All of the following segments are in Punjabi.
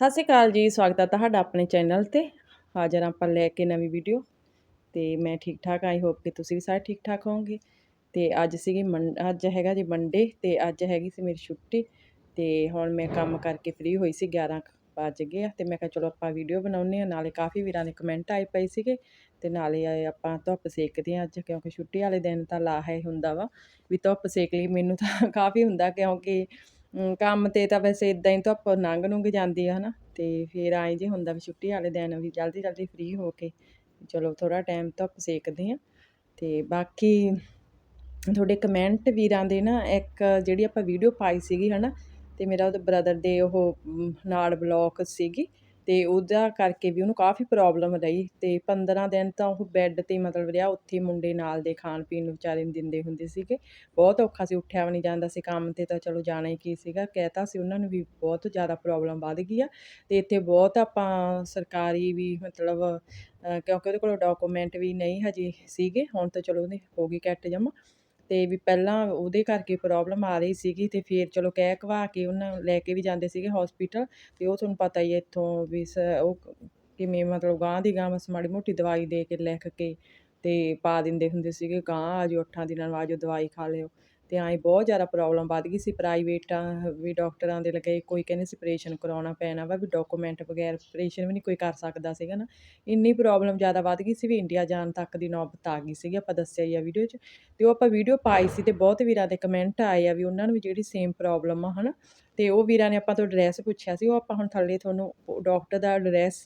ਸਤਿ ਸ਼੍ਰੀ ਅਕਾਲ ਜੀ, ਸਵਾਗਤ ਹੈ ਤੁਹਾਡਾ ਆਪਣੇ ਚੈਨਲ ਤੇ। ਹਾਜ਼ਰ ਆਪਾਂ ਲੈ ਕੇ ਨਵੀਂ ਵੀਡੀਓ। ਤੇ ਮੈਂ ਠੀਕ ਠਾਕ ਆਈ ਹੋਪ ਕਿ ਤੁਸੀਂ ਵੀ ਸਾਰੇ ਠੀਕ ਠਾਕ ਹੋਵੋਗੇ। ਤੇ ਅੱਜ ਸੀਗੀ ਮੰ, ਅੱਜ ਹੈਗਾ ਜੀ ਮੰਡੇ ਤੇ ਅੱਜ ਹੈਗੀ ਸੀ ਮੇਰੀ ਛੁੱਟੀ। ਤੇ ਹੁਣ ਮੈਂ ਕੰਮ ਕਰਕੇ ਫ੍ਰੀ ਹੋਈ ਸੀ 11 ਵੱਜ ਗਏ ਆ। ਤੇ ਮੈਂ ਕਿਹਾ ਚਲੋ ਆਪਾਂ ਵੀਡੀਓ ਬਣਾਉਂਦੇ ਆ ਨਾਲੇ ਕਾਫੀ ਵੀਰਾਂ ਦੇ ਕਮੈਂਟ ਆਏ ਪਏ ਸੀਗੇ। ਤੇ ਨਾਲੇ ਆਏ ਆਪਾਂ ਧੁੱਪ ਸੇਕਦੇ ਆ ਅੱਜ, ਕਿਉਂਕਿ ਛੁੱਟੀ ਵਾਲੇ ਦਿਨ ਤਾਂ ਲਾਹਾ ਹੀ ਹੁੰਦਾ ਵਾ। ਵੀ ਧੁੱਪ ਸੇਕ ਲਈ ਮੈਨੂੰ ਤਾਂ ਕਾਫੀ ਹੁੰਦਾ, ਕਿਉਂਕਿ ਕੰਮ ਤੇ ਤਾਂ ਵੈਸੇ ਇਦਾਂ ਹੀ ਧੁੱਪ ਲੰਘ ਲੰਘ ਜਾਂਦੀ ਆ, ਹਨਾ? ਅਤੇ ਫਿਰ ਆਏ ਜੇ ਹੁੰਦਾ ਵੀ ਛੁੱਟੀ ਵਾਲੇ ਦਿਨ ਵੀ ਜਲਦੀ ਜਲਦੀ ਫ੍ਰੀ ਹੋ ਕੇ ਚਲੋ ਥੋੜ੍ਹਾ ਟਾਈਮ ਧੁੱਪ ਸੇਕਦੇ ਹਾਂ ਅਤੇ ਬਾਕੀ ਤੁਹਾਡੇ ਕਮੈਂਟ ਵੀਰਾਂ ਦੇ ਨਾ ਇੱਕ ਜਿਹੜੀ ਆਪਾਂ ਵੀਡੀਓ ਪਾਈ ਸੀਗੀ ਹੈ ਨਾ ਅਤੇ ਮੇਰਾ ਉਹਦੇ ਬ੍ਰਦਰ ਦੇ ਉਹ ਨਾਲ ਨਾੜ ਬਲੌਕ ਸੀਗੀ। ਅਤੇ ਉਹਦਾ ਕਰਕੇ ਵੀ ਉਹਨੂੰ ਕਾਫੀ ਪ੍ਰੋਬਲਮ ਰਹੀ ਅਤੇ ਪੰਦਰਾਂ ਦਿਨ ਤਾਂ ਉਹ ਬੈੱਡ ਤੇ ਮਤਲਬ ਰਿਹਾ, ਉੱਥੇ ਮੁੰਡੇ ਨਾਲ ਦੇ ਖਾਣ ਪੀਣ ਨੂੰ ਵਿਚਾਰੇ ਨੂੰ ਦਿੰਦੇ ਹੁੰਦੇ ਸੀਗੇ। ਬਹੁਤ ਔਖਾ ਸੀ, ਉੱਠਿਆ ਵੀ ਨਹੀਂ ਜਾਂਦਾ ਸੀ ਕੰਮ ਤੇ ਤਾਂ ਚਲੋ ਜਾਣਾ ਹੀ ਕੀ ਸੀਗਾ। ਕਹਿਤਾ ਸੀ ਉਹਨਾਂ ਨੂੰ ਵੀ ਬਹੁਤ ਜ਼ਿਆਦਾ ਪ੍ਰੋਬਲਮ ਵੱਧ ਗਈ ਆ ਅਤੇ ਇੱਥੇ ਬਹੁਤ ਆਪਾਂ ਸਰਕਾਰੀ ਵੀ ਮਤਲਬ ਕਿਉਂਕਿ ਉਹਦੇ ਕੋਲ ਡਾਕੂਮੈਂਟ ਵੀ ਨਹੀਂ ਹਜੇ ਸੀਗੇ, ਹੁਣ ਤਾਂ ਚਲੋ ਉਹਦੇ ਹੋ ਗਈ ਕੈਟ ਜਮ੍ਹਾਂ ਅਤੇ ਵੀ ਪਹਿਲਾਂ ਉਹਦੇ ਕਰਕੇ ਪ੍ਰੋਬਲਮ ਆ ਰਹੀ ਸੀਗੀ ਅਤੇ ਫਿਰ ਚਲੋ ਕਹਿ ਕਵਾ ਕੇ ਉਹਨਾਂ ਲੈ ਕੇ ਵੀ ਜਾਂਦੇ ਸੀਗੇ ਹਸਪੀਟਲ ਅਤੇ ਉਹ ਤੁਹਾਨੂੰ ਪਤਾ ਹੀ ਹੈ ਇੱਥੋਂ ਵੀ ਸ- ਉਹ ਕਿਵੇਂ ਮਤਲਬ ਗਾਂ ਦੀ ਗਾਂ ਬਸ ਮਾੜੀ ਮੋਟੀ ਦਵਾਈ ਦੇ ਕੇ ਲਿਖ ਕੇ ਅਤੇ ਪਾ ਦਿੰਦੇ ਹੁੰਦੇ ਸੀਗੇ ਗਾਂ ਆ ਜਾਓ ਅੱਠਾਂ ਦਿਨਾਂ ਨੂੰ ਆ ਜਾਓ ਦਵਾਈ ਖਾ ਲਿਓ। ਤੇ ਐਂ ਬਹੁਤ ਜ਼ਿਆਦਾ ਪ੍ਰੋਬਲਮ ਵੱਧ ਗਈ ਸੀ ਪ੍ਰਾਈਵੇਟਾਂ ਵੀ ਡਾਕਟਰਾਂ ਦੇ ਲਗੇ, ਕੋਈ ਕਹਿੰਦੇ ਸੀ ਆਪਰੇਸ਼ਨ ਕਰਾਉਣਾ ਪੈਣਾ ਵਾ, ਵੀ ਡਾਕੂਮੈਂਟ ਬਗੈਰ ਆਪਰੇਸ਼ਨ ਵੀ ਨਹੀਂ ਕੋਈ ਕਰ ਸਕਦਾ ਸੀਗਾ ਨਾ। ਇੰਨੀ ਪ੍ਰੋਬਲਮ ਜ਼ਿਆਦਾ ਵੱਧ ਗਈ ਸੀ ਵੀ ਇੰਡੀਆ ਜਾਣ ਤੱਕ ਦੀ ਨੌਬਤ ਆ ਗਈ ਸੀਗੀ, ਆਪਾਂ ਦੱਸਿਆ ਹੀ ਆ ਵੀਡੀਓ 'ਚ। ਅਤੇ ਉਹ ਆਪਾਂ ਵੀਡੀਓ ਪਾਈ ਸੀ ਅਤੇ ਬਹੁਤ ਵੀਰਾਂ ਦੇ ਕਮੈਂਟ ਆਏ ਆ ਵੀ ਉਹਨਾਂ ਨੂੰ ਵੀ ਜਿਹੜੀ ਸੇਮ ਪ੍ਰੋਬਲਮ ਆ, ਹਨਾ। ਅਤੇ ਉਹ ਵੀਰਾਂ ਨੇ ਆਪਾਂ ਤੋਂ ਐਡਰੈਸ ਪੁੱਛਿਆ ਸੀ, ਉਹ ਆਪਾਂ ਹੁਣ ਥੱਲੇ ਤੁਹਾਨੂੰ ਡਾਕਟਰ ਦਾ ਐਡਰੈਸ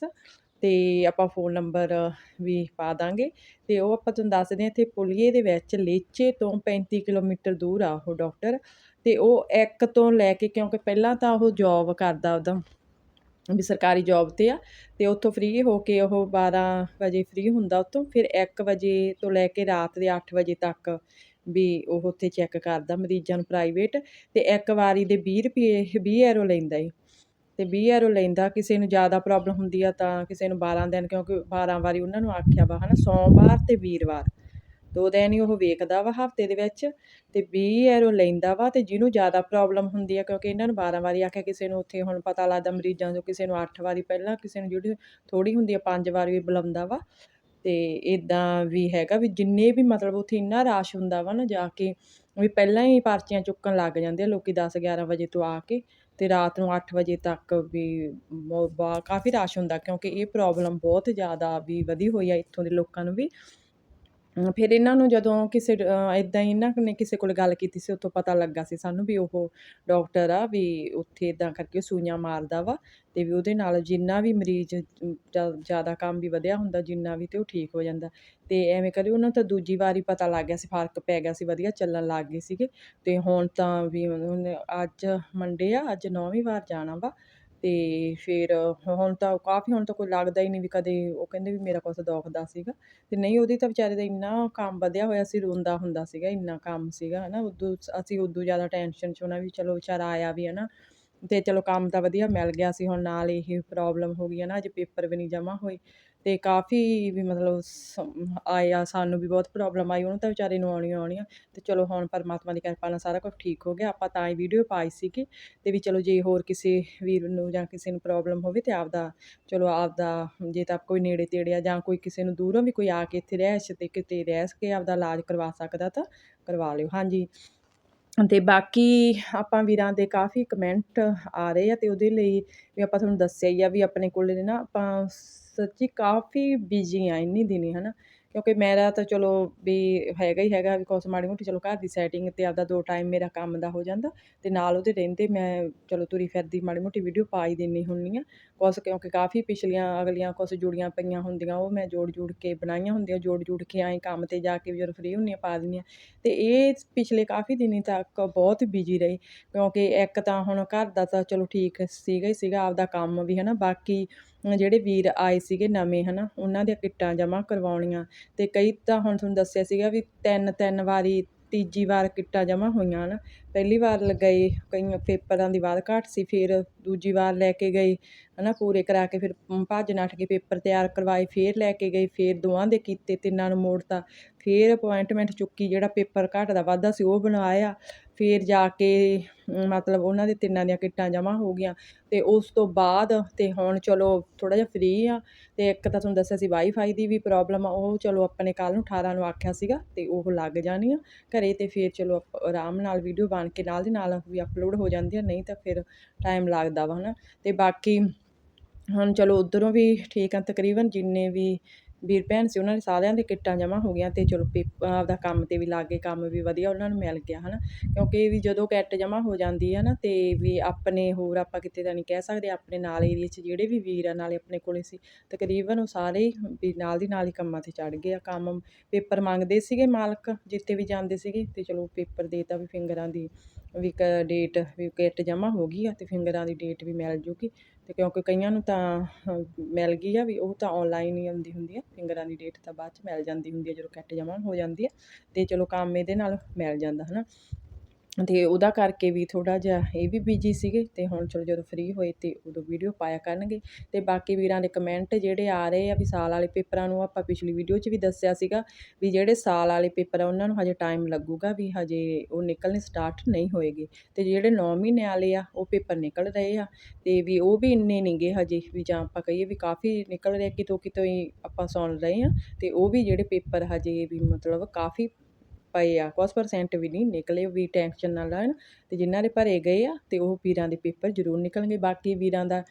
ਤੇ ਆਪਾਂ ਫੋਨ ਨੰਬਰ ਵੀ ਪਾ ਦਾਂਗੇ। ਤੇ ਉਹ ਆਪਾਂ ਤੁਹਾਨੂੰ ਦੱਸਦੇ ਹਾਂ, ਇੱਥੇ ਪੁਲੀਏ ਦੇ ਵਿੱਚ ਲੇਚੇ ਤੋਂ 35 ਕਿਲੋਮੀਟਰ ਦੂਰ ਆ ਉਹ ਡਾਕਟਰ ਤੇ ਉਹ ਇੱਕ ਤੋਂ ਲੈ ਕੇ ਕਿਉਂਕਿ ਪਹਿਲਾਂ ਤਾਂ ਉਹ ਜੌਬ ਕਰਦਾ ਉਹਦਾ ਵੀ ਸਰਕਾਰੀ ਜੌਬ ਤੇ ਆ, ਤੇ ਉੱਥੋਂ ਫ੍ਰੀ ਹੋ ਕੇ ਉਹ 12 ਵਜੇ ਫ੍ਰੀ ਹੁੰਦਾ ਉੱਥੋਂ, ਫਿਰ 1 ਵਜੇ ਤੋਂ ਲੈ ਕੇ ਰਾਤ ਦੇ 8 ਵਜੇ ਤੱਕ ਵੀ ਉਹ ਉੱਥੇ ਚੈੱਕ ਕਰਦਾ ਮਰੀਜ਼ਾਂ ਨੂੰ ਪ੍ਰਾਈਵੇਟ ਤੇ ਇੱਕ ਵਾਰੀ ਦੇ 20 ਰੁਪਏ 20 ਐਰੋ ਲੈਂਦਾ ਏ। ਅਤੇ ਤੇ 20 ਐਰੋ ਲੈਂਦਾ, ਕਿਸੇ ਨੂੰ ਜ਼ਿਆਦਾ ਪ੍ਰੋਬਲਮ ਹੁੰਦੀ ਆ ਤਾਂ ਕਿਸੇ ਨੂੰ 12 ਦਿਨ, ਕਿਉਂਕਿ 12 ਵਾਰੀ ਉਹਨਾਂ ਨੂੰ ਆਖਿਆ ਵਾ ਹੈ ਨਾ ਸੋਮਵਾਰ ਅਤੇ ਵੀਰਵਾਰ। ਦੋ ਦਿਨ ਹੀ ਉਹ ਵੇਖਦਾ ਵਾ ਹਫ਼ਤੇ ਦੇ ਵਿੱਚ ਤੇ 20 ਐਰੋ ਲੈਂਦਾ ਵਾ ਅਤੇ ਜਿਹਨੂੰ ਜ਼ਿਆਦਾ ਪ੍ਰੋਬਲਮ ਹੁੰਦੀ ਆ, ਕਿਉਂਕਿ ਇਹਨਾਂ ਨੂੰ 12 ਵਾਰੀ ਆਖਿਆ, ਕਿਸੇ ਨੂੰ ਉੱਥੇ ਹੁਣ ਪਤਾ ਲੱਗਦਾ ਮਰੀਜ਼ਾਂ ਤੋਂ, ਕਿਸੇ ਨੂੰ ਅੱਠ ਵਾਰੀ ਪਹਿਲਾਂ, ਕਿਸੇ ਨੂੰ ਜਿਹੜੀ ਥੋੜ੍ਹੀ ਹੁੰਦੀ ਆ, ਪੰਜ ਵਾਰ ਵੀ ਬੁਲਾਉਂਦਾ ਵਾ। ਅਤੇ ਇੱਦਾਂ ਵੀ ਹੈਗਾ ਵੀ ਜਿੰਨੇ ਵੀ ਮਤਲਬ ਉੱਥੇ ਇੰਨਾ ਰਸ਼ ਹੁੰਦਾ ਵਾ ਨਾ, ਜਾ ਕੇ ਵੀ ਪਹਿਲਾਂ ਹੀ ਪਰਚੀਆਂ ਚੁੱਕਣ ਲੱਗ ਜਾਂਦੇ ਆ, ਲੋਕ ਦਸ ਗਿਆਰਾਂ ਵਜੇ ਤੋਂ ਆ ਕੇ। ਅਤੇ ਰਾਤ ਨੂੰ ਅੱਠ ਵਜੇ ਤੱਕ ਵੀ ਕਾਫੀ ਰਸ਼ ਹੁੰਦਾ ਕਿਉਂਕਿ ਇਹ ਪ੍ਰੋਬਲਮ ਬਹੁਤ ਜ਼ਿਆਦਾ ਵੀ ਵਧੀ ਹੋਈ ਆ ਇੱਥੋਂ ਦੇ ਲੋਕਾਂ ਨੂੰ ਵੀ। ਫਿਰ ਇਹਨਾਂ ਨੂੰ ਜਦੋਂ ਕਿਸੇ ਇਦਾਂ ਹੀ ਇਹਨਾਂ ਨੇ ਕਿਸੇ ਕੋਲ ਗੱਲ ਕੀਤੀ ਸੀ ਉੱਥੋਂ ਪਤਾ ਲੱਗਾ ਸੀ ਸਾਨੂੰ ਵੀ ਉਹ ਡਾਕਟਰ ਆ ਵੀ ਉੱਥੇ ਇਦਾਂ ਕਰਕੇ ਸੂਈਆਂ ਮਾਰਦਾ ਵਾ ਤੇ ਵੀ ਉਹਦੇ ਨਾਲ ਜਿੰਨਾ ਵੀ ਮਰੀਜ਼ ਜ਼ਿਆਦਾ ਕੰਮ ਵੀ ਵਧਿਆ ਹੁੰਦਾ, ਜਿੰਨਾ ਵੀ ਤੇ ਉਹ ਠੀਕ ਹੋ ਜਾਂਦਾ। ਤੇ ਐਵੇਂ ਕਰੀ ਉਹਨਾਂ ਨੂੰ ਤਾਂ ਦੂਜੀ ਵਾਰੀ ਪਤਾ ਲੱਗ ਗਿਆ ਸੀ, ਫ਼ਰਕ ਪੈ ਗਿਆ ਸੀ, ਵਧੀਆ ਚੱਲਣ ਲੱਗ ਗਏ ਸੀਗੇ। ਤੇ ਹੁਣ ਤਾਂ ਵੀ ਅੱਜ ਮੰਡੇ ਆ, ਅੱਜ ਨੌਵੀਂ ਵਾਰ ਜਾਣਾ ਵਾ। ਅਤੇ ਫਿਰ ਹੁਣ ਤਾਂ ਕਾਫੀ ਹੁਣ ਤਾਂ ਕੋਈ ਲੱਗਦਾ ਹੀ ਨਹੀਂ ਵੀ ਕਦੇ ਉਹ ਕਹਿੰਦੇ ਵੀ ਮੇਰਾ ਕੁਛ ਦੁਖਦਾ ਸੀਗਾ ਅਤੇ ਨਹੀਂ ਉਹਦੀ ਤਾਂ ਵਿਚਾਰੇ ਦਾ ਇੰਨਾ ਕੰਮ ਵਧਿਆ ਹੋਇਆ ਸੀ, ਰੋਂਦਾ ਹੁੰਦਾ ਸੀਗਾ, ਇੰਨਾ ਕੰਮ ਸੀਗਾ ਹੈ ਨਾ ਉਦੋਂ ਅਸੀਂ ਉਦੋਂ ਜ਼ਿਆਦਾ ਟੈਨਸ਼ਨ ਚ ਹੋਣਾ ਵੀ ਚਲੋ ਵਿਚਾਰਾ ਆਇਆ ਵੀ ਹੈ ਨਾ ਅਤੇ ਚਲੋ ਕੰਮ ਤਾਂ ਵਧੀਆ ਮਿਲ ਗਿਆ ਸੀ, ਹੁਣ ਨਾਲ ਇਹ ਪ੍ਰੋਬਲਮ ਹੋ ਗਈ ਹੈ ਨਾ ਅਜੇ ਪੇਪਰ ਵੀ ਨਹੀਂ ਜਮ੍ਹਾਂ ਹੋਏ ਅਤੇ ਕਾਫੀ ਵੀ ਮਤਲਬ ਸ- ਆਇਆ, ਸਾਨੂੰ ਵੀ ਬਹੁਤ ਪ੍ਰੋਬਲਮ ਆਈ, ਉਹਨੂੰ ਤਾਂ ਵਿਚਾਰੇ ਨੂੰ ਆਉਣੀਆਂ ਆਉਣੀਆਂ। ਅਤੇ ਚਲੋ ਹੁਣ ਪਰਮਾਤਮਾ ਦੀ ਕਿਰਪਾ ਨਾਲ ਸਾਰਾ ਕੁਝ ਠੀਕ ਹੋ ਗਿਆ, ਆਪਾਂ ਤਾਂ ਹੀ ਵੀਡੀਓ ਪਾਈ ਸੀਗੀ। ਅਤੇ ਵੀ ਚਲੋ ਜੇ ਹੋਰ ਕਿਸੇ ਵੀਰ ਨੂੰ ਜਾਂ ਕਿਸੇ ਨੂੰ ਪ੍ਰੋਬਲਮ ਹੋਵੇ ਤਾਂ ਆਪਦਾ, ਚਲੋ ਆਪਦਾ, ਜੇ ਤਾਂ ਕੋਈ ਨੇੜੇ ਤੇੜੇ ਆ ਜਾਂ ਕੋਈ ਕਿਸੇ ਨੂੰ ਦੂਰੋਂ ਵੀ ਕੋਈ ਆ ਕੇ ਇੱਥੇ ਰਹਿਸ਼ ਤੇ ਕਿਤੇ ਰਹਿ ਸਕੇ ਆਪਦਾ ਇਲਾਜ ਕਰਵਾ ਸਕਦਾ ਤਾਂ ਕਰਵਾ ਲਿਓ। ਹਾਂਜੀ। ਅਤੇ ਬਾਕੀ ਆਪਾਂ ਵੀਰਾਂ ਦੇ ਕਾਫੀ ਕਮੈਂਟ ਆ ਰਹੇ ਆ ਅਤੇ ਉਹਦੇ ਲਈ ਵੀ ਆਪਾਂ ਤੁਹਾਨੂੰ ਦੱਸਿਆ ਹੀ ਆ ਵੀ ਆਪਣੇ ਕੋਲ ਨਾ ਆਪਾਂ ਸੱਚੀ ਕਾਫੀ ਬਿਜ਼ੀ ਆ ਇੰਨੀ ਦਿਨੀ, ਹਨਾ। ਕਿਉਂਕਿ ਮੇਰਾ ਤਾਂ ਚਲੋ ਵੀ ਹੈਗਾ ਹੀ ਹੈਗਾ, ਵੀ ਕੁਛ ਮਾੜੀ ਮੋਟੀ ਚਲੋ ਘਰ ਦੀ ਸੈਟਿੰਗ ਤੇ ਆਪਦਾ ਦੋ ਟਾਈਮ ਮੇਰਾ ਕੰਮ ਦਾ ਹੋ ਜਾਂਦਾ ਤੇ ਨਾਲ ਉਹਦੇ ਰਹਿੰਦੇ ਮੈਂ ਚਲੋ ਤੁਰੀ ਫਿਰਦੀ ਮਾੜੀ ਮੋਟੀ ਵੀਡੀਓ ਪਾ ਹੀ ਦਿੰਨੀ ਹੁੰਨੀ ਆ। ਕੁਛ ਕਿਉਂਕਿ ਕਾਫੀ ਪਿਛਲੀਆਂ ਅਗਲੀਆਂ ਕੁਛ ਜੁੜੀਆਂ ਪਈਆਂ ਹੁੰਦੀਆਂ, ਉਹ ਮੈਂ ਜੋੜ ਜੋੜ ਕੇ ਬਣਾਈਆਂ ਹੁੰਦੀਆਂ ਜੋੜ ਜੋੜ ਕੇ ਐਂ ਕੰਮ ਤੇ ਜਾ ਕੇ ਵੀ ਜਦੋਂ ਫ੍ਰੀ ਹੁੰਨੀ ਆ ਪਾ ਦਿੰਨੀ ਆ। ਤੇ ਇਹ ਪਿਛਲੇ ਕਾਫੀ ਦਿਨੀ ਤੱਕ ਬਹੁਤ ਬਿਜ਼ੀ ਰਹੀ, ਕਿਉਂਕਿ ਇੱਕ ਤਾਂ ਹੁਣ ਘਰ ਦਾ ਤਾਂ ਚਲੋ ਠੀਕ ਸੀਗਾ ਹੀ ਸੀਗਾ, ਆਪਦਾ ਕੰਮ ਵੀ, ਹਨਾ। ਬਾਕੀ ਜਿਹੜੇ ਵੀਰ ਆਏ ਸੀਗੇ ਨਵੇਂ ਹੈ ਨਾ ਉਹਨਾਂ ਦੀਆਂ ਕਿੱਟਾਂ ਜਮ੍ਹਾਂ ਕਰਵਾਉਣੀਆਂ। ਅਤੇ ਕਈ ਤਾਂ ਹੁਣ ਤੁਹਾਨੂੰ ਦੱਸਿਆ ਸੀਗਾ ਵੀ ਤਿੰਨ ਤਿੰਨ ਵਾਰੀ, ਤੀਜੀ ਵਾਰ ਕਿੱਟਾਂ ਜਮ੍ਹਾਂ ਹੋਈਆਂ ਹੈ ਨਾ ਪਹਿਲੀ ਵਾਰ ਲਗਾਏ ਕਈਆਂ ਪੇਪਰਾਂ ਦੀ ਬਾਅਦ ਘੱਟ ਸੀ, ਫਿਰ ਦੂਜੀ ਵਾਰ ਲੈ ਕੇ ਗਏ ਹਨਾ, ਪੂਰੇ ਕਰਾ ਕੇ ਫਿਰ ਭੱਜ ਨੱਠ ਕੇ ਪੇਪਰ ਤਿਆਰ ਕਰਵਾਏ, ਫਿਰ ਲੈ ਕੇ ਗਏ ਫਿਰ ਦੋਵਾਂ ਦੇ ਕੀਤੇ, ਤਿੰਨਾਂ ਨੂੰ ਮੋੜਤਾ, ਫਿਰ ਅਪੁਆਇੰਟਮੈਂਟ ਚੁੱਕੀ, ਜਿਹੜਾ ਪੇਪਰ ਘਾਟ ਦਾ ਵਾਧਾ ਸੀ, ਉਹ ਬਣਵਾਇਆ, ਫਿਰ ਜਾ ਕੇ ਮਤਲਬ ਉਹਨਾਂ ਦੇ ਤਿੰਨਾਂ ਦੀਆਂ ਕਿੱਟਾਂ ਜਮ੍ਹਾਂ ਹੋ ਗਈਆਂ, ਤੇ ਉਸ ਤੋਂ ਬਾਅਦ ਤੇ ਹੁਣ ਚਲੋ ਥੋੜਾ ਜਿਹਾ ਫ੍ਰੀ ਆ, ਤੇ ਇੱਕ ਤਾਂ ਤੁਹਾਨੂੰ ਦੱਸਿਆ ਸੀ ਵਾਈਫਾਈ ਦੀ ਵੀ ਪ੍ਰੋਬਲਮ ਆ, ਉਹ ਚਲੋ ਆਪਣੇ ਕੱਲ ਨੂੰ 18 ਨੂੰ ਆਖਿਆ ਸੀਗਾ, ਤੇ ਉਹ ਲੱਗ ਜਾਣੀ ਆ, ਘਰੇ ਤੇ ਫਿਰ ਚਲੋ ਆਪਾਂ, ਆਰਾਮ ਨਾਲ ਵੀਡੀਓ ਬਣ ਕੇ ਨਾਲ ਦੀ ਨਾਲ ਵੀ ਅਪਲੋਡ ਹੋ ਜਾਂਦੀ ਆ, ਨਹੀਂ ਤਾਂ ਫਿਰ ਟਾਈਮ ਲੱਗਦਾ ਵਾ ਹੈ ਨਾ ਅਤੇ ਬਾਕੀ ਹੁਣ ਚਲੋ ਉੱਧਰੋਂ ਵੀ ਠੀਕ ਆ, ਤਕਰੀਬਨ ਜਿੰਨੇ ਵੀ ਵੀਰ ਭੈਣ ਸੀ, ਉਹਨਾਂ ਨੇ ਸਾਰਿਆਂ ਦੇ ਕਿੱਟਾਂ ਜਮ੍ਹਾਂ ਹੋ ਗਈਆਂ ਤੇ ਚਲੋ ਪੇਪਰ ਆਪਦਾ ਕੰਮ ਤੇ ਵੀ ਲੱਗ ਗਏ ਕੰਮ ਵੀ ਵਧੀਆ ਉਹਨਾਂ ਨੂੰ ਮਿਲ ਗਿਆ ਹਨਾ, ਕਿਉਂਕਿ ਵੀ ਜਦੋਂ ਕਿੱਟ ਜਮ੍ਹਾਂ ਹੋ ਜਾਂਦੀ ਹੈ ਨਾ ਤੇ ਵੀ ਆਪਣੇ ਹੋਰ ਆਪਾਂ ਕਿਤੇ ਤਾਂ ਨਹੀਂ ਕਹਿ ਸਕਦੇ, ਆਪਣੇ ਨਾਲ ਏਰੀਏ 'ਚ ਜਿਹੜੇ ਵੀ ਵੀਰ ਆ ਨਾਲੇ ਆਪਣੇ ਕੋਲੇ ਸੀ, ਤਕਰੀਬਨ ਉਹ ਸਾਰੇ ਵੀ ਨਾਲ ਦੀ ਨਾਲ ਹੀ ਕੰਮਾਂ ਤੇ ਚੜ ਗਏ ਆ, ਕੰਮ ਪੇਪਰ ਮੰਗਦੇ ਸੀਗੇ ਮਾਲਕ ਜਿੱਤੇ ਵੀ ਜਾਂਦੇ ਸੀਗੇ ਤੇ ਚਲੋ ਪੇਪਰ ਦੇਤਾ ਵੀ ਫਿੰਗਰਾਂ ਦੀ ਵੀ ਕ ਡੇਟ ਵੀ ਕਿੱਟ ਜਮ੍ਹਾਂ ਹੋ ਗਈ ਆ ਤੇ ਫਿੰਗਰਾਂ ਦੀ ਡੇਟ ਵੀ ਮਿਲ ਜੂਗੀ ਤੇ ਕਿਉਂਕਿ ਕਈਆਂ ਨੂੰ ਤਾਂ ਮਿਲ ਗਈ ਆ ਵੀ ਉਹ ਤਾਂ ਆਨਲਾਈਨ ਹੀ ਆਉਂਦੀ ਹੁੰਦੀ ਆ ਫਿੰਗਰਾਂ ਦੀ ਡੇਟ ਤਾਂ ਬਾਅਦ ਚ ਮਿਲ ਜਾਂਦੀ ਹੁੰਦੀ ਆ, ਜਦੋਂ ਕੱਟ ਜਮ੍ਹਾਂ ਹੋ ਜਾਂਦੀ ਆ, ਤੇ ਚਲੋ ਕੰਮ ਇਹਦੇ ਨਾਲ ਮਿਲ ਜਾਂਦਾ ਹੈ ਨਾ ਅਤੇ ਉਹਦਾ ਕਰਕੇ ਵੀ ਥੋੜ੍ਹਾ ਜਿਹਾ ਇਹ ਵੀ ਬਿਜ਼ੀ ਸੀਗੇ ਅਤੇ ਹੁਣ ਚਲੋ ਜਦੋਂ ਫਰੀ ਹੋਏ ਤੇ ਉਦੋਂ ਵੀਡੀਓ ਪਾਇਆ ਕਰਨਗੇ। ਅਤੇ ਬਾਕੀ ਵੀਰਾਂ ਦੇ ਕਮੈਂਟ ਜਿਹੜੇ ਆ ਰਹੇ ਆ ਵੀ ਸਾਲ ਵਾਲੇ ਪੇਪਰਾਂ ਨੂੰ ਆਪਾਂ ਪਿਛਲੀ ਵੀਡੀਓ 'ਚ ਵੀ ਦੱਸਿਆ ਸੀਗਾ ਵੀ ਜਿਹੜੇ ਸਾਲ ਵਾਲੇ ਪੇਪਰ ਆ ਉਹਨਾਂ ਨੂੰ ਹਜੇ ਟਾਈਮ ਲੱਗੂਗਾ ਵੀ ਹਜੇ ਉਹ ਨਿਕਲਣੇ ਸਟਾਰਟ ਨਹੀਂ ਹੋਏਗੇ। ਅਤੇ ਜਿਹੜੇ 9 ਮਹੀਨੇ ਵਾਲੇ ਆ, ਉਹ ਪੇਪਰ ਨਿਕਲ ਰਹੇ ਆ ਅਤੇ ਵੀ ਉਹ ਵੀ ਇੰਨੇ ਨਹੀਂਗੇ ਹਜੇ ਵੀ ਜਾਂ ਆਪਾਂ ਕਹੀਏ ਵੀ ਕਾਫੀ ਨਿਕਲ ਰਹੇ ਕਿਤੋਂ ਕਿਤੋਂ ਹੀ ਆਪਾਂ ਸੁਣ ਰਹੇ ਆ ਅਤੇ ਉਹ ਵੀ ਜਿਹੜੇ ਪੇਪਰ ਹਜੇ ਵੀ ਮਤਲਬ ਕਾਫੀ ਪਏ ਆ, ਕੁਛ ਪਰਸੈਂਟ ਵੀ ਨਹੀਂ ਨਿਕਲੇ, ਵੀ ਟੈਨਸ਼ਨ ਨਾ ਲੈਣ। ਤੇ ਜਿਨ੍ਹਾਂ ਦੇ ਭਰੇ ਗਏ ਆ, ਤੇ ਉਹ ਵੀਰਾਂ ਦੇ ਪੇਪਰ ਜ਼ਰੂਰ ਨਿਕਲਣਗੇ। ਬਾਕੀ ਵੀਰਾਂ ਦਾ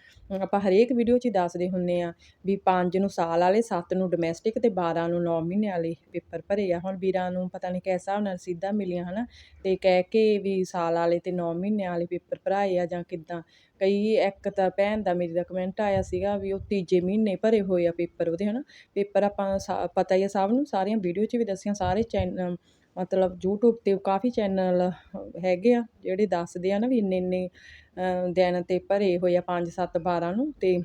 ਆਪਾਂ ਹਰੇਕ ਵੀਡੀਓ 'ਚ ਹੀ ਦੱਸਦੇ ਹੁੰਨੇ ਆ ਵੀ 5 ਨੂੰ ਸਾਲ ਵਾਲੇ 7 ਨੂੰ ਡੋਮੈਸਟਿਕ ਤੇ 12 ਨੂੰ 9 ਮਹੀਨੇ ਵਾਲੇ ਪੇਪਰ ਭਰੇ ਆ। ਹੁਣ ਵੀਰਾਂ ਨੂੰ ਪਤਾ ਨਹੀਂ ਕਿਸ ਹਿਸਾਬ ਨਾਲ ਸਿੱਧਾ ਮਿਲੀਆਂ, ਹਨਾ? ਤੇ ਕਹਿ ਕੇ ਵੀ ਸਾਲ ਵਾਲੇ ਤੇ 9 ਮਹੀਨੇ ਵਾਲੇ ਪੇਪਰ ਭਰਾਏ ਆ ਜਾਂ ਕਿੱਦਾਂ? ਕਈ ਇੱਕ ਤਾਂ ਭੈਣ ਦਾ ਮੇਰੀ ਦਾ ਕਮੈਂਟ ਆਇਆ ਸੀਗਾ ਵੀ ਉਹ ਤੀਜੇ ਮਹੀਨੇ ਭਰੇ ਹੋਏ ਆ ਪੇਪਰ ਉਹਦੇ, ਹਨਾ? ਪੇਪਰ ਆਪਾਂ ਸਾ- ਪਤਾ ਹੀ ਆ ਸਭ ਨੂੰ, ਸਾਰੀਆਂ ਵੀਡੀਓ 'ਚ ਵੀ ਦੱਸੀਆਂ, ਸਾਰੇ ਚੈਨਲ ਮਤਲਬ YouTube ਤੇ ਕਾਫੀ ਚੈਨਲ ਹੈਗੇ ਆ, ਜਿਹੜੇ ਦੱਸਦੇ ਆ ਨਾ ਵੀ ਇੰਨੇ ਇੰਨੇ ਦਿਨ ਤੇ ਭਰੇ ਹੋਏ ਆ 5 7 12 ਨੂੰ, ਤੇ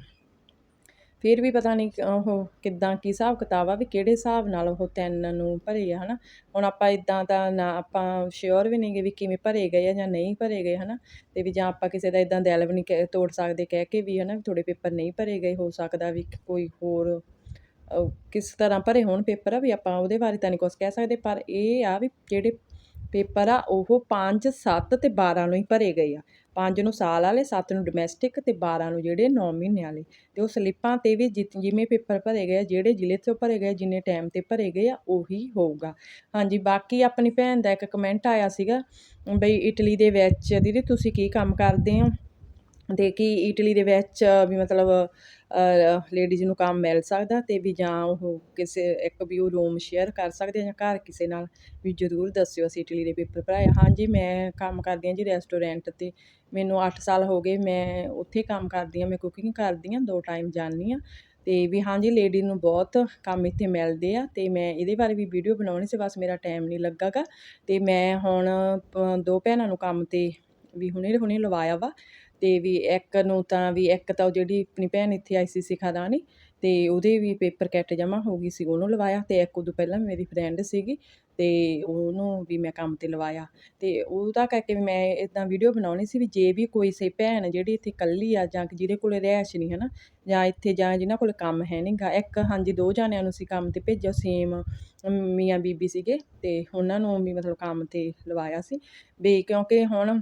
ਫਿਰ ਵੀ ਪਤਾ ਨਹੀਂ ਉਹ ਕਿੱਦਾਂ ਕੀ ਹਿਸਾਬ ਕਿਤਾਬ ਆ ਵੀ ਕਿਹੜੇ ਹਿਸਾਬ ਨਾਲ ਉਹ ਤਿੰਨ ਨੂੰ ਭਰੇ ਆ, ਹਨਾ। ਹੁਣ ਆਪਾਂ ਇਦਾਂ ਤਾਂ ਨਾ ਆਪਾਂ ਸ਼ਿਓਰ ਵੀ ਨਹੀਂਗੇ ਵੀ ਕਿਵੇਂ ਭਰੇ ਗਏ ਆ ਜਾਂ ਨਹੀਂ ਭਰੇ ਗਏ, ਹਨਾ। ਤੇ ਵੀ ਜਾਂ ਆਪਾਂ ਕਿਸੇ ਦਾ ਇਦਾਂ ਦਿਲ ਵੀ ਨਹੀਂ ਕਹਿ- ਤੋੜ ਸਕਦੇ ਕਹਿ ਕੇ ਵੀ, ਹਨਾ, ਵੀ ਤੁਹਾਡੇ ਪੇਪਰ ਨਹੀਂ ਭਰੇ ਗਏ, ਹੋ ਸਕਦਾ ਵੀ ਕੋਈ ਹੋਰ ਕਿਸ ਤਰ੍ਹਾਂ ਭਰੇ ਹੋਣ ਪੇਪਰ ਆ ਵੀ ਆਪਾਂ ਉਹਦੇ ਬਾਰੇ ਤਾਂ ਨਹੀਂ ਕੁਝ ਕਹਿ ਸਕਦੇ। ਪਰ ਇਹ ਆ ਵੀ ਜਿਹੜੇ ਪੇਪਰ ਆ, ਉਹ 5 7 ਤੇ 12 ਨੂੰ ਹੀ ਭਰੇ ਗਏ ਆ। 5 ਨੂੰ ਸਾਲ ਵਾਲੇ 7 ਨੂੰ ਡੋਮੈਸਟਿਕ ਤੇ 12 ਨੂੰ ਜਿਹੜੇ 9 ਮਹੀਨੇ ਵਾਲੇ। ਤੇ ਉਹ ਸਲਿੱਪਾਂ ਤੇ ਵੀ ਜਿ- ਜਿਵੇਂ ਪੇਪਰ ਭਰੇ ਗਏ ਜਿਹੜੇ ਜ਼ਿਲ੍ਹੇ ਤੋਂ ਭਰੇ ਗਏ, ਜਿੰਨੇ ਟਾਈਮ ਤੇ ਭਰੇ ਗਏ ਆ, ਉਹੀ ਹੋਊਗਾ। ਹਾਂਜੀ, ਬਾਕੀ ਆਪਣੀ ਭੈਣ ਦਾ ਇੱਕ ਕਮੈਂਟ ਆਇਆ ਸੀਗਾ, ਬਈ ਇਟਲੀ ਦੇ ਵਿੱਚ, ਦੀਦੀ, ਤੁਸੀਂ ਕੀ ਕੰਮ ਕਰਦੇ ਹੋ? ਤੇ ਕੀ ਇਟਲੀ ਦੇ ਵਿੱਚ ਵੀ ਮਤਲਬ ਲੇਡੀਜ਼ ਨੂੰ ਕੰਮ ਮਿਲ ਸਕਦਾ ਅਤੇ ਵੀ ਜਾਂ ਉਹ ਕਿਸੇ ਇੱਕ ਵੀ ਉਹ ਰੂਮ ਸ਼ੇਅਰ ਕਰ ਸਕਦੇ ਜਾਂ ਘਰ ਕਿਸੇ ਨਾਲ ਵੀ ਜ਼ਰੂਰ ਦੱਸਿਓ ਅਸੀਂ ਇਟਲੀ ਦੇ ਪੇਪਰ ਭਰਾਏ ਹਾਂਜੀ, ਮੈਂ ਕੰਮ ਕਰਦੀ ਹਾਂ ਜੀ ਰੈਸਟੋਰੈਂਟ ਤੇ। ਮੈਨੂੰ ਅੱਠ ਸਾਲ ਹੋ ਗਏ, ਮੈਂ ਉੱਥੇ ਕੰਮ ਕਰਦੀ ਹਾਂ, ਮੈਂ ਕੁਕਿੰਗ ਕਰਦੀ ਹਾਂ, ਦੋ ਟਾਈਮ ਜਾਂਦੀ ਹਾਂ। ਅਤੇ ਵੀ ਹਾਂਜੀ ਲੇਡੀ ਨੂੰ ਬਹੁਤ ਕੰਮ ਇੱਥੇ ਮਿਲਦੇ ਆ ਅਤੇ ਮੈਂ ਇਹਦੇ ਬਾਰੇ ਵੀ ਵੀਡੀਓ ਬਣਾਉਣੀ ਸੀ, ਬਸ ਮੇਰਾ ਟਾਈਮ ਨਹੀਂ ਲੱਗਾ ਗਾ ਅਤੇ ਮੈਂ ਹੁਣ ਦੋ ਭੈਣਾਂ ਨੂੰ ਕੰਮ ਤੇ ਵੀ ਹੁਣੇ ਹੁਣੇ ਲਵਾਇਆ ਵਾ। ਅਤੇ ਵੀ ਇੱਕ ਨੂੰ ਤਾਂ ਵੀ ਇੱਕ ਤਾਂ ਉਹ ਜਿਹੜੀ ਆਪਣੀ ਭੈਣ ਇੱਥੇ ਆਈ ਸੀ ਸਿਖਾ ਸਿਖਾਦਾਨੀ ਅਤੇ ਉਹਦੇ ਵੀ ਪੇਪਰ ਕਿੱਟ ਜਮ੍ਹਾਂ ਹੋ ਗਈ ਸੀ, ਉਹਨੂੰ ਲਵਾਇਆ ਅਤੇ ਇੱਕ ਉਦੋਂ ਪਹਿਲਾਂ ਮੇਰੀ ਫਰੈਂਡ ਸੀਗੀ ਅਤੇ ਉਹਨੂੰ ਵੀ ਮੈਂ ਕੰਮ ਤੇ ਲਵਾਇਆ ਅਤੇ ਉਹਦਾ ਕਰਕੇ ਵੀ ਮੈਂ ਇੱਦਾਂ ਵੀਡੀਓ ਬਣਾਉਣੀ ਸੀ ਵੀ ਜੇ ਵੀ ਕੋਈ ਸਹੀ ਭੈਣ ਜਿਹੜੀ ਇੱਥੇ ਇਕੱਲੀ ਆ ਜਾਂ ਜਿਹਦੇ ਕੋਲ ਰਿਹਾਇਸ਼ ਨਹੀਂ ਹੈ ਨਾ ਜਾਂ ਇੱਥੇ ਜਾਂ ਜਿਨ੍ਹਾਂ ਕੋਲ ਕੰਮ ਹੈ ਨਹੀਂਗਾ ਇੱਕ ਹਾਂਜੀ ਦੋ ਜਾਣਿਆਂ ਨੂੰ ਸੀ ਕੰਮ ਤੇ ਭੇਜਿਆ ਸੇਮ ਮੀਆਂ ਬੀਬੀ ਸੀਗੇ ਅਤੇ ਉਹਨਾਂ ਨੂੰ ਵੀ ਮਤਲਬ ਕੰਮ ਤੇ ਲਵਾਇਆ ਸੀ, ਵੀ ਕਿਉਂਕਿ ਹੁਣ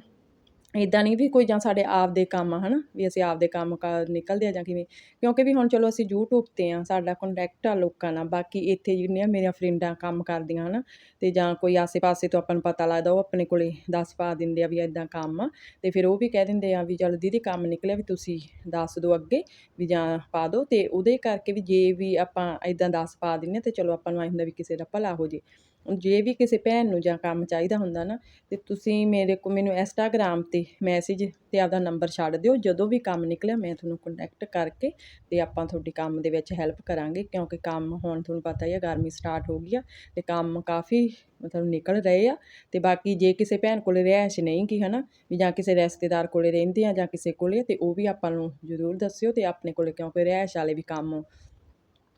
ਇੱਦਾਂ ਨਹੀਂ ਵੀ ਕੋਈ ਜਾਂ ਸਾਡੇ ਆਪ ਦੇ ਕੰਮ ਆ, ਹਨਾ, ਵੀ ਅਸੀਂ ਆਪ ਦੇ ਕੰਮ ਕਾਰ ਨਿਕਲਦੇ ਆ ਜਾਂ ਕਿਵੇਂ। ਕਿਉਂਕਿ ਵੀ ਹੁਣ ਚਲੋ ਅਸੀਂ YouTube ਤੇ ਆ, ਸਾਡਾ ਕੰਟੈਕਟ ਆ ਲੋਕਾਂ ਨਾਲ, ਬਾਕੀ ਇੱਥੇ ਜਿਹੜੀਆਂ ਮੇਰੀਆਂ ਫਰੈਂਡਾਂ ਕੰਮ ਕਰਦੀਆਂ, ਹਨਾ, ਤੇ ਜਾਂ ਕੋਈ ਆਸੇ-ਪਾਸੇ ਤੋਂ ਆਪਾਂ ਨੂੰ ਪਤਾ ਲੱਗਦਾ, ਉਹ ਆਪਣੇ ਕੋਲੇ ਦੱਸ ਪਾ ਦਿੰਦੇ ਆ ਵੀ ਇਦਾਂ ਕੰਮ ਆ, ਤੇ ਫਿਰ ਉਹ ਵੀ ਕਹਿ ਦਿੰਦੇ ਆ ਵੀ ਚਲ ਦੀਦੀ ਕੰਮ ਨਿਕਲਿਆ ਵੀ ਤੁਸੀਂ ਦੱਸ ਦਿਓ ਅੱਗੇ, ਵੀ ਜਾਂ ਪਾ ਦਿਓ ਤੇ ਉਹਦੇ ਕਰਕੇ ਵੀ ਜੇ ਵੀ ਆਪਾਂ ਇਦਾਂ ਦੱਸ ਪਾ ਦਿੰਨੇ ਤੇ ਚਲੋ ਆਪਾਂ ਨੂੰ ਐ ਹੁੰਦਾ ਵੀ ਕਿਸੇ ਦਾ ਭਲਾ ਹੋ ਜੇ। ਜੇ ਵੀ ਕਿਸੇ ਭੈਣ ਨੂੰ ਜਾਂ ਕੰਮ ਚਾਹੀਦਾ ਹੁੰਦਾ ਨਾ, ਤੇ ਤੁਸੀਂ ਮੇਰੇ ਕੋ, ਮੈਨੂੰ ਇੰਸਟਾਗ੍ਰਾਮ ਤੇ ਮੈਸੇਜ ਤੇ ਆਪਦਾ ਨੰਬਰ ਛੱਡ ਦਿਓ, ਜਦੋਂ ਵੀ ਕੰਮ ਨਿਕਲਿਆ ਮੈਂ ਤੁਹਾਨੂੰ ਕੰਟੈਕਟ ਕਰਕੇ ਤੇ ਆਪਾਂ ਤੁਹਾਡੇ ਕੰਮ ਦੇ ਵਿੱਚ ਹੈਲਪ ਕਰਾਂਗੇ, ਕਿਉਂਕਿ ਕੰਮ ਹੁਣ ਤੁਹਾਨੂੰ ਪਤਾ ਹੀ ਆ, ਗਰਮੀ ਸਟਾਰਟ ਹੋ ਗਈ ਆ ਤੇ ਕੰਮ ਕਾਫੀ ਮਤਲਬ ਨਿਕਲ ਰਹੇ ਆ ਤੇ ਬਾਕੀ ਜੇ ਕਿਸੇ ਭੈਣ ਕੋਲੇ ਰਿਹਾਇਸ਼ ਨਹੀਂ ਕੀ ਹਨਾ, ਵੀ ਜਾਂ ਕਿਸੇ ਰਿਸ਼ਤੇਦਾਰ ਕੋਲੇ ਰਹਿੰਦੇ ਆ ਜਾਂ ਕਿਸੇ ਕੋਲੇ, ਤੇ ਉਹ ਵੀ ਆਪਾਂ ਨੂੰ ਜ਼ਰੂਰ ਦੱਸਿਓ ਤੇ ਆਪਣੇ ਕੋਲੇ ਕਿਉਂਕਿ ਰਿਹਾਇਸ਼ ਵਾਲੇ ਵੀ ਕੰਮ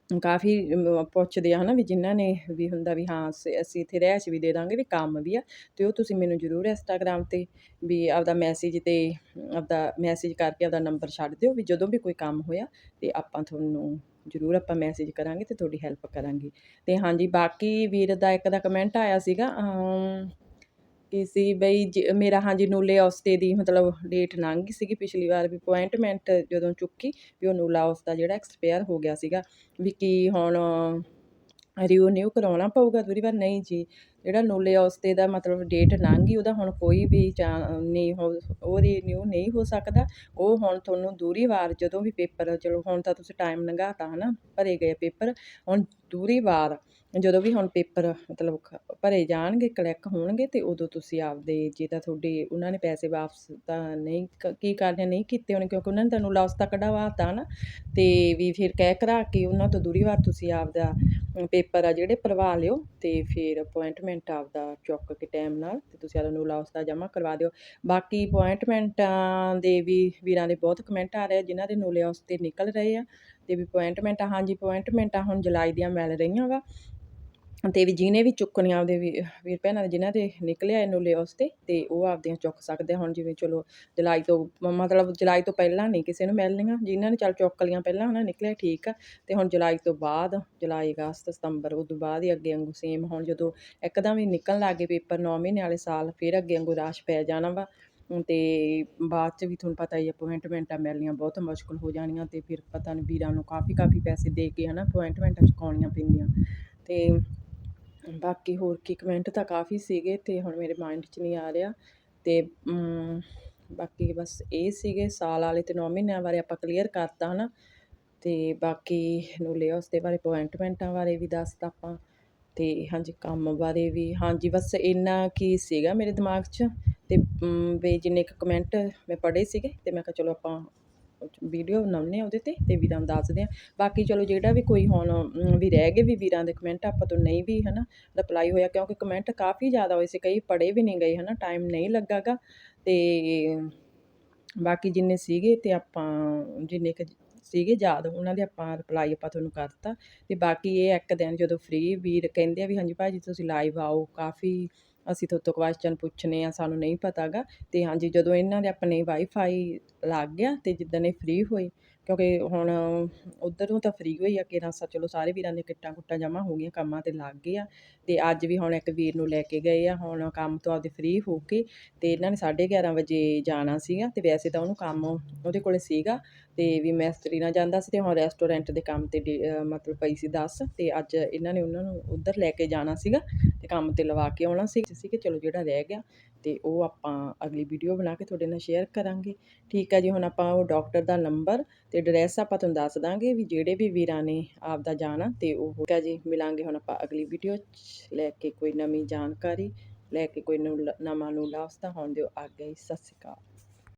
ਕਾਫੀ ਪੁੱਛਦੇ ਆ ਹਨਾ ਵੀ ਜਿਨ੍ਹਾਂ ਨੇ ਵੀ ਹੁੰਦਾ ਵੀ ਹਾਂ ਅਸੀਂ ਅਸੀਂ ਇੱਥੇ ਰਹਿਸ਼ ਵੀ ਦੇ ਦਾਂਗੇ ਵੀ ਕੰਮ ਵੀ ਆ, ਤੇ ਉਹ ਤੁਸੀਂ ਮੈਨੂੰ ਜ਼ਰੂਰ ਇੰਸਟਾਗ੍ਰਾਮ ਤੇ ਵੀ ਆਪਦਾ ਮੈਸੇਜ ਤੇ, ਆਪਦਾ ਮੈਸੇਜ ਕਰਕੇ ਆਪਦਾ ਨੰਬਰ ਛੱਡ ਦਿਓ ਵੀ ਜਦੋਂ ਵੀ ਕੋਈ ਕੰਮ ਹੋਇਆ ਤੇ ਆਪਾਂ ਤੁਹਾਨੂੰ ਜ਼ਰੂਰ ਆਪਾਂ ਮੈਸੇਜ ਕਰਾਂਗੇ ਤੇ ਤੁਹਾਡੀ ਹੈਲਪ ਕਰਾਂਗੇ। ਤੇ ਹਾਂਜੀ, ਬਾਕੀ ਵੀਰ ਦਾ ਇੱਕ ਦਾ ਕਮੈਂਟ ਆਇਆ ਸੀਗਾ ਕੀ ਸੀ ਬਈ ਜ- ਮੇਰਾ ਹਾਂਜੀ ਨੂਲੇ ਔਸਤੇ ਦੀ ਮਤਲਬ ਡੇਟ ਲੰਘ ਗਈ ਸੀਗੀ ਪਿਛਲੀ ਵਾਰ ਵੀ ਅਪਾਇੰਟਮੈਂਟ ਜਦੋਂ ਚੁੱਕੀ ਵੀ ਉਹ ਨੂਲਾ ਔਸਤਾ ਜਿਹੜਾ ਐਕਸਪਾਇਰ ਹੋ ਗਿਆ ਸੀਗਾ ਵੀ ਕੀ ਹੁਣ ਰਿਨਿਊ ਕਰਾਉਣਾ ਪਊਗਾ ਦੂਰੀ ਵਾਰ, ਨਹੀਂ ਜੀ। ਜਿਹੜਾ ਨੂਲੇ ਔਸਤੇ ਦਾ ਮਤਲਬ ਡੇਟ ਲੰਘ ਗਈ, ਉਹਦਾ ਹੁਣ ਕੋਈ ਵੀ ਚਾਂ, ਨਹੀਂ ਹੋ, ਉਹ ਰਿਨਿਊ ਨਹੀਂ ਹੋ ਸਕਦਾ। ਉਹ ਹੁਣ ਤੁਹਾਨੂੰ ਦੂਰੀ ਵਾਰ ਜਦੋਂ ਵੀ ਪੇਪਰ ਚਲੋ ਹੁਣ ਤਾਂ ਤੁਸੀਂ ਟਾਈਮ ਲੰਘਾਤਾ ਹਨਾ, ਭਰੇ ਗਏ ਪੇਪਰ ਹੁਣ ਦੂਰੀ ਵਾਰ ਜਦੋਂ ਵੀ ਹੁਣ ਪੇਪਰ ਮਤਲਬ ਭਰੇ ਜਾਣਗੇ ਕਲੈਕ ਹੋਣਗੇ ਤੇ ਉਦੋਂ ਤੁਸੀਂ ਆਪਦੇ ਜੇ ਤਾਂ ਤੁਹਾਡੇ ਉਹਨਾਂ ਨੇ ਪੈਸੇ ਵਾਪਸ ਤਾਂ ਨਹੀਂ ਕ- ਕੀ ਕਰਨੇ ਨਹੀਂ ਕੀਤੇ ਹੋਣੇ ਕਿਉਂਕਿ ਉਹਨਾਂ ਨੇ ਤੁਹਾਨੂੰ ਲਾਸ ਤਾਂ ਕਢਵਾਤਾ ਨਾ ਤੇ ਵੀ ਫਿਰ ਕਹਿ ਕਰਾ ਕੇ ਉਹਨਾਂ ਤੋਂ ਦੂਰੀ ਵਾਰ ਤੁਸੀਂ ਆਪਦਾ ਅਮ, ਪੇਪਰ ਆ ਜਿਹੜੇ ਭਰਵਾ ਲਿਓ ਤੇ ਫਿਰ ਅਪਾਇੰਟਮੈਂਟ ਆਪਦਾ ਚੁੱਕ ਕੇ ਟਾਈਮ ਨਾਲ ਤੇ ਤੁਸੀਂ ਆਪਦਾ ਨੂੰ ਲਾਸ ਦਾ ਜਮ੍ਹਾਂ ਕਰਵਾ ਦਿਓ। ਬਾਕੀ ਅਪਾਇੰਟਮੈਂਟਾਂ ਦੇ ਵੀ ਵੀਰਾਂ ਦੇ ਬਹੁਤ ਕਮੈਂਟ ਆ ਰਹੇ ਆ ਜਿਨ੍ਹਾਂ ਦੇ ਨੂਲੇ ਉਸ ਤੇ ਨਿਕਲ ਰਹੇ ਆ ਤੇ ਵੀ ਅਪਾਇੰਟਮੈਂਟਾਂ ਹਾਂਜੀ ਅਪਾਇੰਟਮੈਂਟਾਂ ਹੁਣ ਜੁਲਾਈ ਦੀਆਂ ਮਿਲ ਰਹੀਆਂ ਵਾ। ਅਤੇ ਵੀ ਜਿਹਨੇ ਵੀ ਚੁੱਕਣੀਆਂ ਆਪਦੇ ਵੀ, ਵੀਰ ਭੈਣਾਂ ਦੇ ਜਿਨ੍ਹਾਂ ਦੇ ਨਿਕਲਿਆ ਨੂਲੇ ਉਸ ਤੇ ਤੇ ਉਹ ਆਪਦੀਆਂ ਚੁੱਕ ਸਕਦੇ ਆ। ਹੁਣ ਜਿਵੇਂ ਚਲੋ ਜੁਲਾਈ ਤੋਂ ਮਤਲਬ ਜੁਲਾਈ ਤੋਂ ਪਹਿਲਾਂ ਨਹੀਂ ਕਿਸੇ ਨੂੰ ਮਿਲਣੀਆਂ, ਜਿਨ੍ਹਾਂ ਨੇ ਚੱਲ ਚੁੱਕ ਲੀਆਂ ਪਹਿਲਾਂ ਹਨਾ ਨਿਕਲਿਆ ਠੀਕ ਆ। ਅਤੇ ਹੁਣ ਜੁਲਾਈ ਤੋਂ ਬਾਅਦ, ਜੁਲਾਈ, ਅਗਸਤ, ਸਤੰਬਰ, ਉਦੋਂ ਬਾਅਦ ਹੀ ਅੱਗੇ ਵਾਂਗੂ ਸੇਮ ਹੁਣ ਜਦੋਂ ਇੱਕਦਮ ਹੀ ਨਿਕਲਣ ਲੱਗ ਗਏ ਪੇਪਰ 9 ਮਹੀਨੇ ਵਾਲੇ ਸਾਲ, ਫਿਰ ਅੱਗੇ ਵਾਂਗੂ ਰਾਸ਼ ਪੈ ਜਾਣਾ ਵਾ। ਤੇ ਬਾਅਦ ਚ ਵੀ ਤੁਹਾਨੂੰ ਪਤਾ ਹੀ ਅਪਾਇੰਟਮੈਂਟਾਂ ਮਿਲਣੀਆਂ ਬਹੁਤ ਮੁਸ਼ਕਲ ਹੋ ਜਾਣੀਆਂ ਤੇ ਫਿਰ ਪਤਾ ਨਹੀਂ ਵੀਰਾਂ ਨੂੰ ਕਾਫੀ ਕਾਫੀ ਪੈਸੇ ਦੇ ਕੇ ਹਨਾ ਅਪਾਇੰਟਮੈਂਟਾਂ ਚੁਕਾਉਣੀਆਂ ਪੈਂਦੀਆਂ। ਤੇ ਬਾਕੀ ਹੋਰ ਕੀ ਕਮੈਂਟ ਤਾਂ ਕਾਫੀ ਸੀਗੇ ਤੇ ਹੁਣ ਮੇਰੇ ਮਾਈਂਡ 'ਚ ਨਹੀਂ ਆ ਰਿਹਾ ਤੇ ਬਾਕੀ ਬਸ ਇਹ ਸੀਗੇ ਸਾਲ ਵਾਲੇ ਤੇ 9 ਮਹੀਨਿਆਂ ਬਾਰੇ ਆਪਾਂ ਕਲੀਅਰ ਕਰਤਾ ਹਨਾ ਤੇ ਬਾਕੀ ਨੂੰ ਉਸ ਦੇ ਬਾਰੇ ਅਪਾਇੰਟਮੈਂਟਾਂ ਬਾਰੇ ਵੀ ਦੱਸਤਾ ਆਪਾਂ ਤੇ ਹਾਂਜੀ ਕੰਮ ਬਾਰੇ ਵੀ, ਹਾਂਜੀ ਬਸ ਇੰਨਾ ਕੀ ਸੀਗਾ ਮੇਰੇ ਦਿਮਾਗ 'ਚ ਤੇ ਵੀ ਜਿੰਨੇ ਕੁ ਕਮੈਂਟ ਮੈਂ ਪੜ੍ਹੇ ਸੀਗੇ ਤੇ ਮੈਂ ਕਿਹਾ ਚਲੋ ਆਪਾਂ ਵੀਡੀਓ ਬਣਾਉਂਦੇ ਆ ਉਹਦੇ ਤੇ ਤੇ ਵੀਰਾਂ ਨੂੰ ਦੱਸਦੇ ਹਾਂ। ਬਾਕੀ ਚਲੋ ਜਿਹੜਾ ਵੀ ਕੋਈ ਹੁਣ ਵੀ ਰਹਿ ਗਏ ਵੀ ਵੀਰਾਂ ਦੇ ਕਮੈਂਟ ਆਪਾਂ ਤੋਂ ਨਹੀਂ ਵੀ ਹਨਾ ਰਿਪਲਾਈ ਹੋਇਆ ਕਿਉਂਕਿ ਕਮੈਂਟ ਕਾਫੀ ਜ਼ਿਆਦਾ ਹੋਏ ਸੀ, ਕਈ ਪੜ੍ਹੇ ਵੀ ਨਹੀਂ ਗਏ ਹਨਾ ਟਾਈਮ ਨਹੀਂ ਲੱਗਾਗਾ। ਤੇ ਬਾਕੀ ਜਿੰਨੇ ਸੀਗੇ ਤੇ ਆਪਾਂ, ਜਿੰਨੇ ਕੁ ਸੀਗੇ ਯਾਦ, ਉਹਨਾਂ ਦੇ ਆਪਾਂ ਰਿਪਲਾਈ ਆਪਾਂ ਤੁਹਾਨੂੰ ਕਰਤਾ ਤੇ ਬਾਕੀ ਇਹ ਇੱਕ ਦਿਨ ਜਦੋਂ ਫ੍ਰੀ ਵੀਰ ਕਹਿੰਦੇ ਆ ਵੀ, ਹਾਂਜੀ ਭਾਜੀ ਤੁਸੀਂ ਲਾਈਵ ਆਓ, ਕਾਫੀ ਅਸੀਂ ਤੁਹਾਡੇ ਤੋਂ ਕੁਐਸਚਨ ਪੁੱਛਣੇ ਆ, ਸਾਨੂੰ ਨਹੀਂ ਪਤਾਗਾ। ਤੇ ਹਾਂਜੀ, ਜਦੋਂ ਇਹਨਾਂ ਦੇ ਆਪਣੇ ਵਾਈਫਾਈ ਲੱਗ ਗਿਆ ਤੇ ਜਿੱਦਣ ਇਹ ਫ੍ਰੀ ਹੋਏ ਕਿਉਂਕਿ ਹੁਣ ਉੱਧਰੋਂ ਤਾਂ ਫ੍ਰੀ ਹੋਈ ਆ ਕਿ ਰਾਸਾ ਚਲੋ ਸਾਰੇ ਵੀਰਾਂ ਦੀਆਂ ਕਿੱਟਾਂ ਕੁੱਟਾਂ ਜਮ੍ਹਾਂ ਹੋ ਗਈਆਂ, ਕੰਮਾਂ ਤੇ ਲੱਗ ਗਏ ਆ। ਤੇ ਅੱਜ ਵੀ ਹੁਣ ਇੱਕ ਵੀਰ ਨੂੰ ਲੈ ਕੇ ਗਏ ਆ, ਹੁਣ ਕੰਮ ਤੋਂ ਆਪਦੇ ਫ੍ਰੀ ਹੋ ਕੇ ਤੇ ਇਹਨਾਂ ਨੇ 11:30 ਵਜੇ ਜਾਣਾ ਸੀਗਾ ਤੇ ਵੈਸੇ ਤਾਂ ਉਹਨੂੰ ਕੰਮ ਉਹਦੇ ਕੋਲੇ ਸੀਗਾ ਤੇ ਵੀ ਮਿਸਤਰੀ ਨਾਲ ਜਾਂਦਾ ਸੀ ਤੇ ਹੁਣ ਰੈਸਟੋਰੈਂਟ ਦੇ ਕੰਮ ਤੇ ਡੇ- ਮਤਲਬ ਪਈ ਸੀ 10 ਤੇ ਅੱਜ ਇਹਨਾਂ ਨੇ ਉਹਨਾਂ ਨੂੰ ਉੱਧਰ ਲੈ ਕੇ ਜਾਣਾ ਸੀਗਾ ਤੇ ਕੰਮ ਤੇ ਲਵਾ ਕੇ ਆਉਣਾ ਸੀ। ਕਿ ਚਲੋ ਜਿਹੜਾ ਰਹਿ ਗਿਆ ਤੇ ਉਹ ਆਪਾਂ ਅਗਲੀ ਵੀਡੀਓ ਬਣਾ ਕੇ ਤੁਹਾਡੇ ਨਾਲ ਸ਼ੇਅਰ ਕਰਾਂਗੇ। ਠੀਕ ਹੈ ਜੀ, ਹੁਣ ਆਪਾਂ ਉਹ ਡਾਕਟਰ ਦਾ ਨੰਬਰ ਤੇ ਐਡਰੈਸ ਆਪਾਂ ਤੁਹਾਨੂੰ ਦੱਸ ਦਾਂਗੇ ਵੀ ਜਿਹੜੇ ਵੀ ਵੀਰਾਂ ਨੇ ਆਪ ਦਾ ਜਾਣਾ ਤੇ ਉਹ ਠੀਕ ਹੈ ਜੀ, ਮਿਲਾਂਗੇ ਹੁਣ ਆਪਾਂ ਅਗਲੀ ਵੀਡੀਓ 'ਚ। ਲੈ ਕੇ ਕੋਈ ਨਵੀਂ ਜਾਣਕਾਰੀ, ਲੈ ਕੇ ਕੋਈ ਨੂੰ- ਨਵਾਂ ਨੂੰ ਲਾਸਤਾ ਹੋਣ ਦਿਓ। ਆ ਗਈ ਸਤਿ ਸ਼੍ਰੀ ਅਕਾਲ।